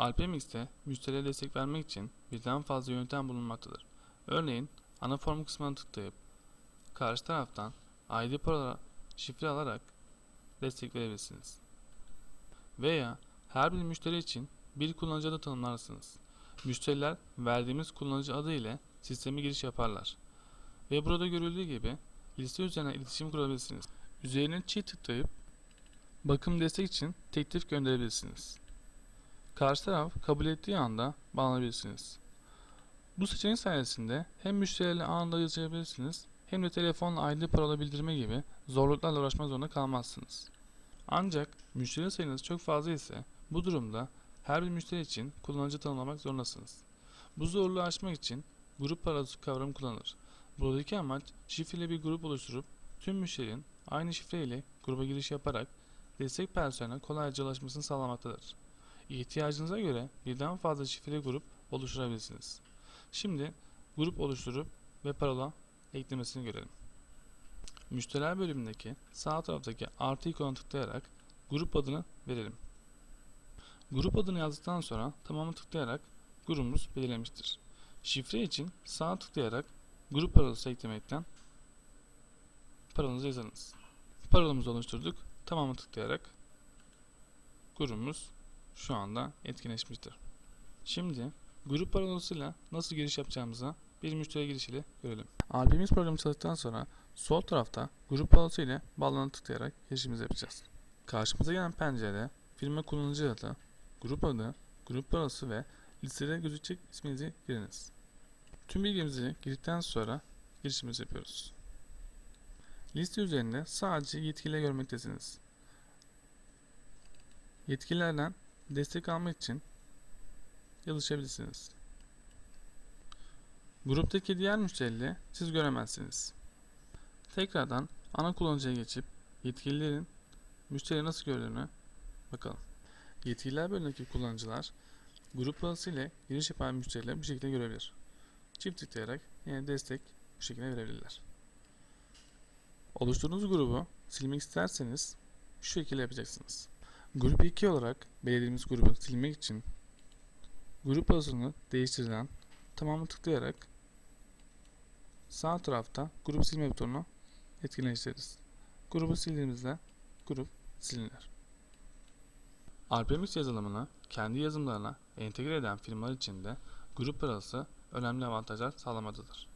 Alpemix'te müşteriye destek vermek için birden fazla yöntem bulunmaktadır. Örneğin ana form kısmına tıklayıp karşı taraftan ID parola şifre alarak destek verebilirsiniz. Veya her bir müşteri için bir kullanıcı adı tanımlarsınız. Müşteriler verdiğimiz kullanıcı adı ile sisteme giriş yaparlar. Ve burada görüldüğü gibi liste üzerinden iletişim kurabilirsiniz. Üzerine çift tıklayıp bakım destek için teklif gönderebilirsiniz. Karşı taraf kabul ettiği anda bağlanabilirsiniz. Bu seçenek sayesinde hem müşterilerle anında yazışabilirsiniz hem de telefonla ID parola bildirme gibi zorluklarla uğraşmak zorunda kalmazsınız. Ancak müşteri sayınız çok fazla ise bu durumda her bir müşteri için kullanıcı tanımlamak zorundasınız. Bu zorluğu aşmak için grup parosu kavramı kullanılır. Buradaki amaç şifreli bir grup oluşturup tüm müşterinin aynı şifre ile gruba giriş yaparak destek personeline kolayca ulaşmasını sağlamaktadır. İhtiyacınıza göre birden fazla şifreli grup oluşturabilirsiniz. Şimdi grup oluşturup ve parola eklemesini görelim. Müşteriler bölümündeki sağ taraftaki artı ikonuna tıklayarak grup adını verelim. Grup adını yazdıktan sonra tamamı tıklayarak grubumuz belirlenmiştir. Şifre için sağ tıklayarak grup parolası eklemekten parolanızı yazınız. Parolamızı oluşturduk. Tamamı tıklayarak grubumuz şu anda etkinleşmiştir. Şimdi grup parolasıyla nasıl giriş yapacağımıza bir müşteri girişiyle görelim. RPMX programı çalıştıktan sonra sol tarafta grup parolası ile bağlantı tıklayarak girişimizi yapacağız. Karşımıza gelen pencerede firma kullanıcı adı, grup adı, grup parolası ve listede gözükecek isminizi giriniz. Tüm bilgimizi girdikten sonra girişimizi yapıyoruz. Liste üzerinde sadece yetkilileri görmektesiniz. Yetkililerden destek almak için yazışabilirsiniz. Gruptaki diğer müşterileri siz göremezsiniz. Tekrardan ana kullanıcıya geçip yetkililerin müşteri nasıl gördüğünü bakalım. Yetkililer bölümündeki kullanıcılar grup bağısı ile giriş yapan müşterileri bu şekilde görebilir. Çift tıklayarak yine destek bu şekilde verebilirler. Oluşturduğunuz grubu silmek isterseniz şu şekilde yapacaksınız. Grup 2 olarak belirlediğimiz grubu silmek için grup adını değiştirilen tamamı tıklayarak sağ tarafta grup silme butonunu etkinleştiririz. Grubu sildiğimizde grup silinir. RPMX yazılımını kendi yazılımlarına entegre eden firmalar için de grup arası önemli avantajlar sağlamaktadır.